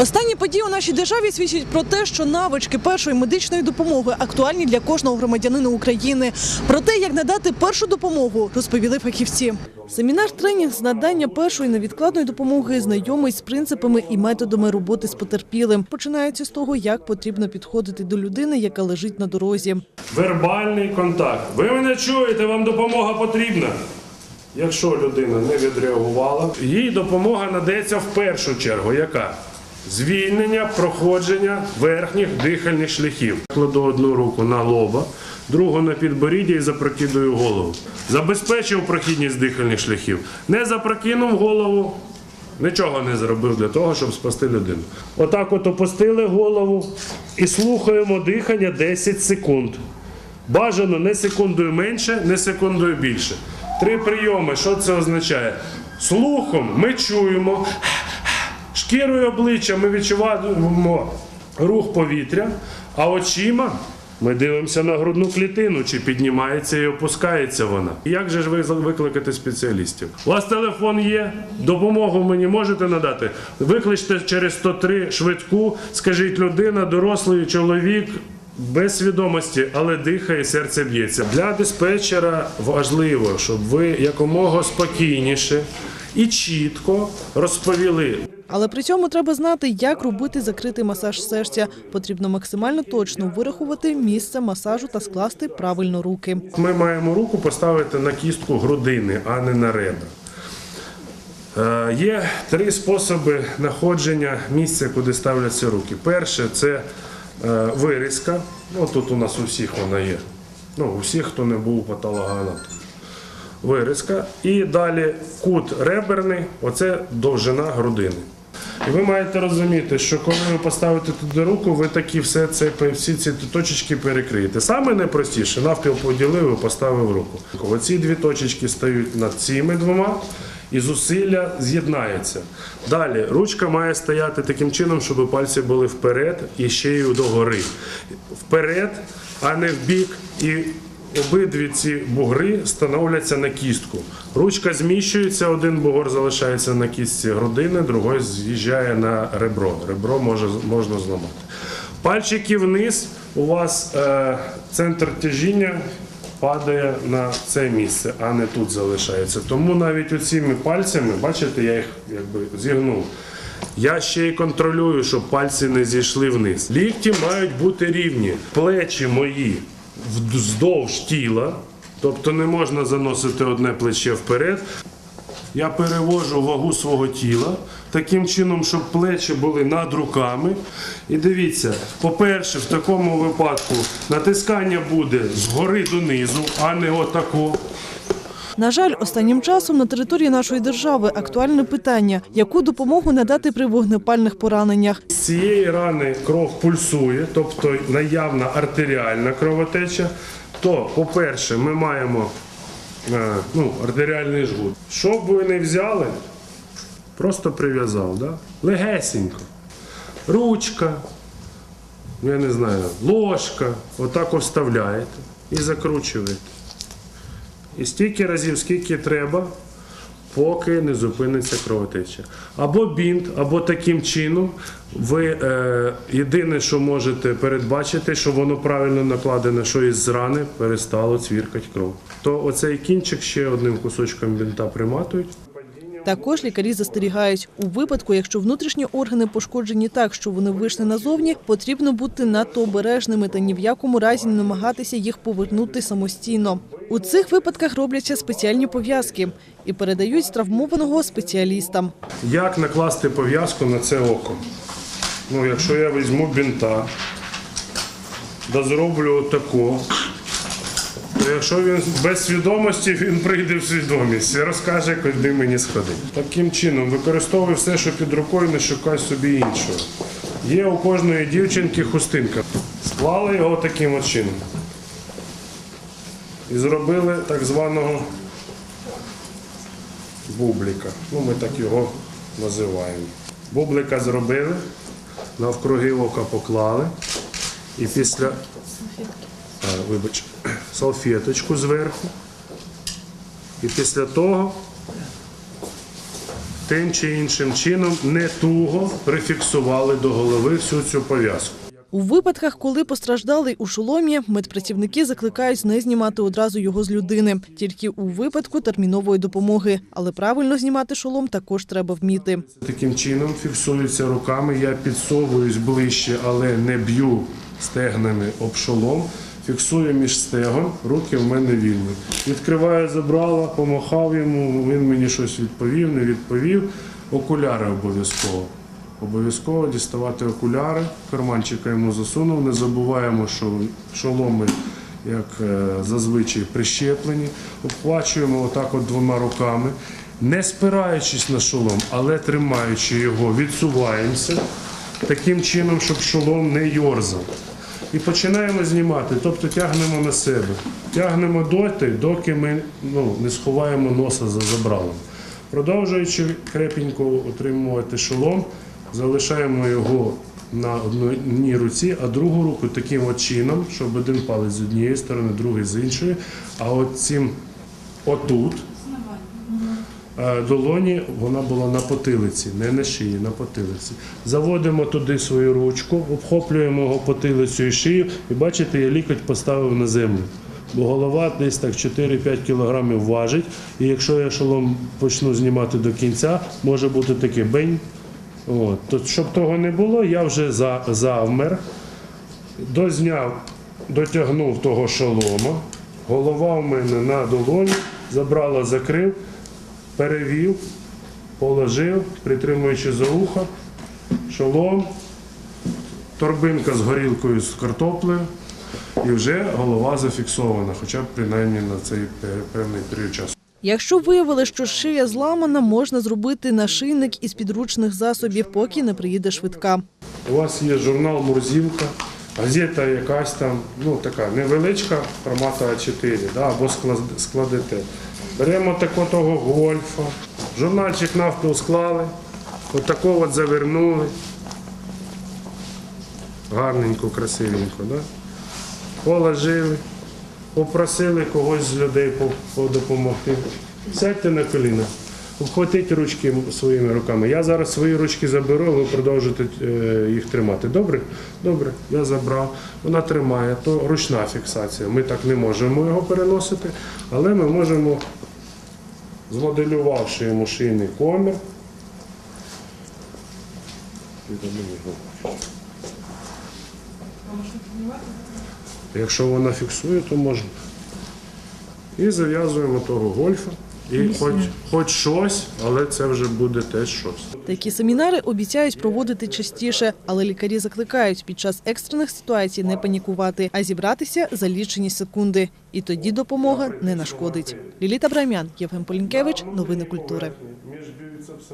Останні події у нашій державі свідчать про те, що навички першої медичної допомоги актуальні для кожного громадянина України. Про те, як надати першу допомогу, розповіли фахівці. Семінар тренінг з надання першої невідкладної допомоги знайомий з принципами і методами роботи з потерпілим. Починається з того, як потрібно підходити до людини, яка лежить на дорозі. Вербальний контакт. Ви мене чуєте, вам допомога потрібна. Якщо людина не відреагувала, їй допомога надається в першу чергу. Яка? Звільнення, проходження верхніх дихальних шляхів. Кладу одну руку на лоба, другу на підборіддя і запрокидую голову. Забезпечив прохідність дихальних шляхів. Не запрокинув голову, Нічого не зробив для того, щоб спасти людину. Отак от опустили голову і слухаємо дихання 10 секунд. Бажано не секундою менше, не секундою більше. Три прийоми. Що це означає? Слухом ми чуємо, шкірою обличчя ми відчуваємо рух повітря, а очима ми дивимося на грудну клітину, чи піднімається і опускається вона. Як же ж ви викликати спеціалістів? У вас телефон є, допомогу мені можете надати? Викличте через 103 швидку, скажіть людина, дорослий чоловік. Без свідомості, але дихає, серце б'ється. Для диспетчера важливо, щоб ви якомога спокійніше і чітко розповіли, Але при цьому треба знати, як робити закритий масаж серця. Потрібно максимально точно вирахувати місце масажу та скласти правильно руки. Ми маємо руку поставити на кістку грудини, а не на ребра. Е, Є три способи знаходження місця, куди ставляться руки. Перше це е, вирізка. Ну, тут у нас у всіх вона є. Ну, у всіх, хто не був патологоанатом. Вирізка. І далі кут реберний, оце довжина грудини. І ви маєте розуміти, що коли ви поставите туди руку, ви такі все це, всі ці точечки перекриєте. Саме найпростіше, навпіл поділив і поставив руку. Оці дві точечки стають над цими двома, і зусилля з'єднається. Далі ручка має стояти таким чином, щоб пальці були вперед і шиєю догори. Вперед, а не вбік. І обидві ці бугри становляться на кістку. Ручка зміщується, один бугор залишається на кістці грудини, другий з'їжджає на ребро. Ребро може, можна зламати. Пальчики вниз, у вас е, центр тяжіння падає на це місце, а не тут залишається. Тому навіть оціми пальцями, бачите, я їх якби зігнув. Я ще й контролюю, щоб пальці не зійшли вниз. Лікті мають бути рівні. Плечі мої вздовж тіла, тобто не можна заносити одне плече вперед. Я перевожу вагу свого тіла таким чином, щоб плечі були над руками. І дивіться, по-перше, в такому випадку натискання буде згори донизу, а не отако. На жаль, останнім часом на території нашої держави актуальне питання, яку допомогу надати при вогнепальних пораненнях. З цієї рани кров пульсує, тобто наявна артеріальна кровотеча. То, по-перше, ми маємо е, ну, артеріальний жгут. Що б ви не взяли, просто прив'язав, да? легесенько. Ручка, я не знаю, ложка, отак вставляєте і закручуєте. І стільки разів, скільки треба, поки не зупиниться кровотеча. Або бінт, або таким чином ви е, єдине, що можете передбачити, що воно правильно накладене, що із рани перестало цвіркати кров. То оцей кінчик ще одним кусочком бінта приматують. Також лікарі застерігають у випадку, якщо внутрішні органи пошкоджені так, що вони вийшли назовні, потрібно бути надто обережними та ні в якому разі не намагатися їх повернути самостійно. У цих випадках робляться спеціальні пов'язки і передають травмованого спеціалістам. Як накласти пов'язку на це око? Ну, якщо я візьму бінта, да зроблю отако, то якщо він без свідомості, він прийде в свідомість і розкаже, куди мені сходити. Таким чином, використовуй все, що під рукою, не шукай собі іншого. Є у кожної дівчинки хустинка. Склали його таким от чином. І зробили так званого бубліка. Ну, ми так його називаємо. Бублика зробили, навкруги ока поклали. І після а, вибач, салфеточку зверху. І після того тим чи іншим чином не туго прифіксували до голови всю цю пов'язку. У випадках, коли постраждалий у шоломі, медпрацівники закликають не знімати одразу його з людини, тільки у випадку термінової допомоги. Але правильно знімати шолом також треба вміти. Таким чином фіксується руками. Я підсовуюсь ближче, але не б'ю стегнами об шолом. Фіксую між стегон, руки в мене вільні. Відкриваю забрала, помахав йому, він мені щось відповів, не відповів. Окуляри обов'язково. Обов'язково діставати окуляри, карманчика йому засунув. Не забуваємо, що шоломи, як е, зазвичай, прищеплені. Обхвачуємо отак от двома руками, не спираючись на шолом, але тримаючи його, відсуваємося таким чином, щоб шолом не йорзав. І починаємо знімати, тобто тягнемо на себе. Тягнемо доти, доки ми ну, не сховаємо носа за забралом. Продовжуючи крепенько утримувати шолом, залишаємо його на одній руці, а другу руку таким от чином, щоб один палець з однієї сторони, другий з іншої. А от цим отут долоні вона була на потилиці, не на шиї, на потилиці. Заводимо туди свою ручку, обхоплюємо його потилицю і шию, і бачите, я лікоть поставив на землю. Бо голова десь так 4-5 кілограмів важить, і якщо я шолом почну знімати до кінця, може бути таке бень. От. То, щоб того не було, я вже за, завмер, дозняв, дотягнув того шолома, голова в мене на долоні, забрала, закрив, перевів, положив, притримуючи за ухо, шолом, торбинка з горілкою з картоплею, і вже голова зафіксована, хоча б принаймні на цей певний період часу. Якщо виявили, що шия зламана, можна зробити нашийник із підручних засобів, поки не приїде швидка. У вас є журнал Мурзівка, газета якась там, ну така невеличка, формату А4, да, або складете. Беремо тако того гольфа, журнальчик навпіл склали, отако от завернули. Гарненько, красивенько, да? положили, попросили когось з людей по- подопомогти. Сядьте на коліна, обхватіть ручки своїми руками. Я зараз свої ручки заберу, ви продовжите е, їх тримати. Добре? Добре, я забрав. Вона тримає, то ручна фіксація. Ми так не можемо його переносити, але ми можемо, змоделювавши йому шийний комір. Якщо вона фіксує, то можна. І зав'язуємо того гольфа. І хоч, хоч щось, але це вже буде теж щось. Такі семінари обіцяють проводити частіше, але лікарі закликають під час екстрених ситуацій не панікувати, а зібратися за лічені секунди. І тоді допомога не нашкодить. Ліліта Брамян, Євген Полінкевич, новини культури.